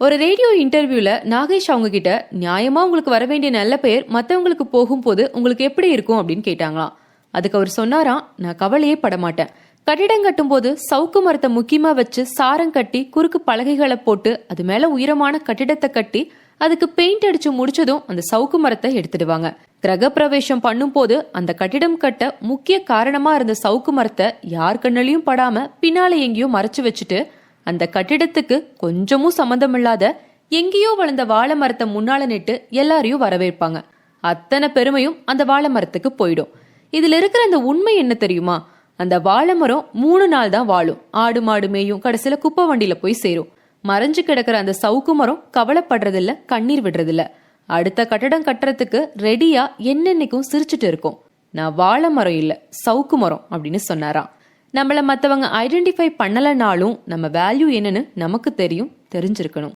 ஒரு ரேடியோ இன்டர்வியூல நாகேஷ் அவங்க கிட்ட நியாயமா உங்களுக்கு வர வேண்டிய நல்ல பெயர் மத்தவங்களுக்கு போகும்போது உங்களுக்கு எப்படி இருக்கும்? அப்படின்னு கேட்டாங்களாம். அதுக்கு அவர் சொன்னாராம் நான் கவலையே படமாட்டேன் கட்டிடம் கட்டும்போது சவுக்கு மரத்தை முக்கியமா வச்சு சாரம் கட்டி குறுக்கு பலகைகளை போட்டு அது மேல உயரமான கட்டிடத்தை கட்டி அதுக்கு பெயிண்ட் அடிச்சு முடிச்சதும் அந்த சவுக்கு மரத்தை எடுத்துடுவாங்க. கிரக பிரவேசம் பண்ணும்போது அந்த கட்டிடம் கட்ட முக்கிய காரணமா இருந்த சவுக்கு மரத்தை யார் கண்ணிலையும் படாம பின்னால எங்கேயோ மறைச்சு வச்சுட்டு அந்த கட்டிடத்துக்கு கொஞ்சமும் சம்மந்தமில்லாத எங்கேயோ வளர்ந்த வாழை மரத்தை முன்னால நிட்டு எல்லாரையும் வரவேற்பாங்க. அத்தனை பெருமையும் அந்த வாழை மரத்துக்கு போயிடும். இதுல இருக்கிற அந்த உண்மை என்ன தெரியுமா? அந்த வாழை மரம் மூணு நாள் தான் வாழும். ஆடு மாடு மேயும் கடைசியில குப்பை வண்டியில போய் சேரும். மறைஞ்சு கிடக்கிற அந்த சவுக்கு மரம் கவலைப்படுறதில்ல கண்ணீர் விடுறதில்ல. அடுத்த கட்டடம் கட்டுறதுக்கு ரெடியா என்னென்னைக்கும் சிரிச்சுட்டு இருக்கும். நான் வாழை மரம் இல்ல சவுக்கு மரம் அப்படின்னு சொன்னாராம். நம்மளை மற்றவங்க ஐடென்டிஃபை பண்ணலைனாலும் நம்ம வேல்யூ என்னன்னு நமக்கு தெரியும் தெரிஞ்சிருக்கணும்.